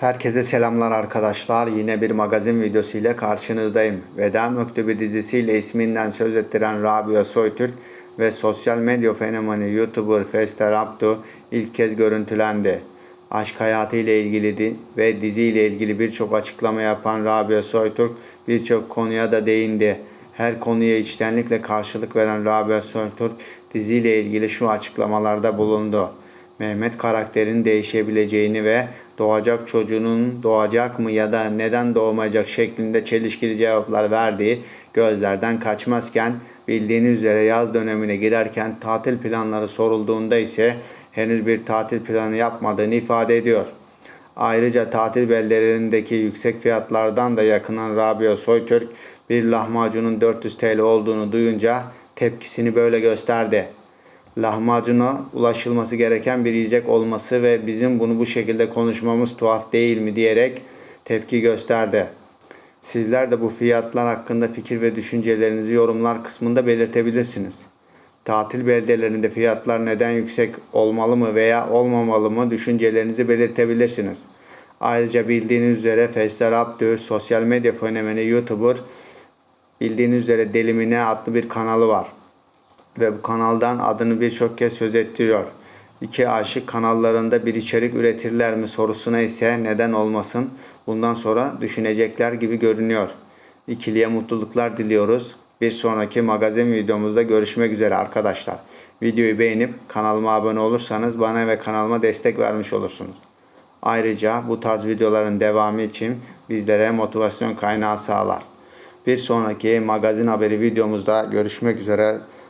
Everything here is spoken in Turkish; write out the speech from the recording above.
Herkese selamlar arkadaşlar. Yine bir magazin videosu ile karşınızdayım. Veda Mektubu dizisiyle isminden söz ettiren Rabia Soytürk ve sosyal medya fenomeni YouTuber Fester Abdu ilk kez görüntülendi. Aşk hayatı ile ilgili ve dizi ile ilgili birçok açıklama yapan Rabia Soytürk birçok konuya da değindi. Her konuya içtenlikle karşılık veren Rabia Soytürk diziyle ilgili şu açıklamalarda bulundu. Mehmet karakterin değişebileceğini ve doğacak çocuğunun doğacak mı ya da neden doğmayacak şeklinde çelişkili cevaplar verdiği gözlerden kaçmazken bildiğiniz üzere yaz dönemine girerken tatil planları sorulduğunda ise henüz bir tatil planı yapmadığını ifade ediyor. Ayrıca tatil beldelerindeki yüksek fiyatlardan da yakınan Rabia Soytürk bir lahmacunun 400 TL olduğunu duyunca tepkisini böyle gösterdi lahmacuna ulaşılması gereken bir yiyecek olması ve bizim bunu bu şekilde konuşmamız tuhaf değil mi diyerek tepki gösterdi. Sizler de bu fiyatlar hakkında fikir ve düşüncelerinizi yorumlar kısmında belirtebilirsiniz. Tatil beldelerinde fiyatlar neden yüksek olmalı mı veya olmamalı mı düşüncelerinizi belirtebilirsiniz. Ayrıca bildiğiniz üzere Fesler Abdü sosyal medya fenomeni YouTuber bildiğiniz üzere Delimine adlı bir kanalı var ve bu kanaldan adını birçok kez söz ettiriyor. İki aşık kanallarında bir içerik üretirler mi sorusuna ise neden olmasın bundan sonra düşünecekler gibi görünüyor. İkiliye mutluluklar diliyoruz. Bir sonraki magazin videomuzda görüşmek üzere arkadaşlar. Videoyu beğenip kanalıma abone olursanız bana ve kanalıma destek vermiş olursunuz. Ayrıca bu tarz videoların devamı için bizlere motivasyon kaynağı sağlar. Bir sonraki magazin haberi videomuzda görüşmek üzere.